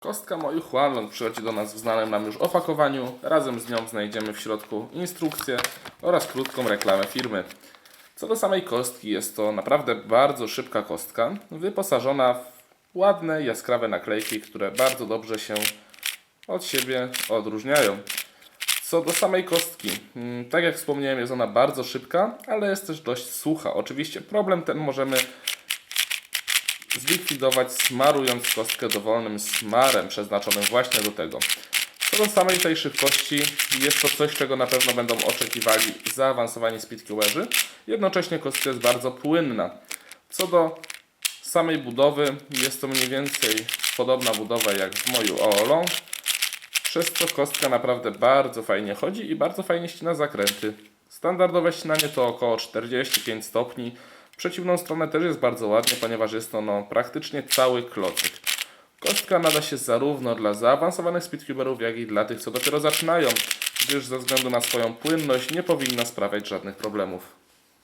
Kostka Moju Huanlong przychodzi do nas w znanym nam już opakowaniu. Razem z nią znajdziemy w środku instrukcję oraz krótką reklamę firmy. Co do samej kostki, jest to naprawdę bardzo szybka kostka, wyposażona w ładne, jaskrawe naklejki, które bardzo dobrze się od siebie odróżniają. Co do samej kostki, mm, tak jak wspomniałem, jest ona bardzo szybka, ale jest też dość sucha. Oczywiście problem ten możemy zlikwidować smarując kostkę dowolnym smarem przeznaczonym właśnie do tego. Co do samej tej szybkości, jest to coś, czego na pewno będą oczekiwali zaawansowani speedkeeperzy. Jednocześnie kostka jest bardzo płynna. Co do samej budowy, jest to mniej więcej podobna budowa jak w moju OOLO. Przez to kostka naprawdę bardzo fajnie chodzi i bardzo fajnie ścina zakręty. Standardowe ścinanie to około 45 stopni. Przeciwną stronę też jest bardzo ładnie, ponieważ jest to no, praktycznie cały klocyk. Kostka nada się zarówno dla zaawansowanych speedcuberów, jak i dla tych, co dopiero zaczynają, gdyż ze względu na swoją płynność nie powinna sprawiać żadnych problemów.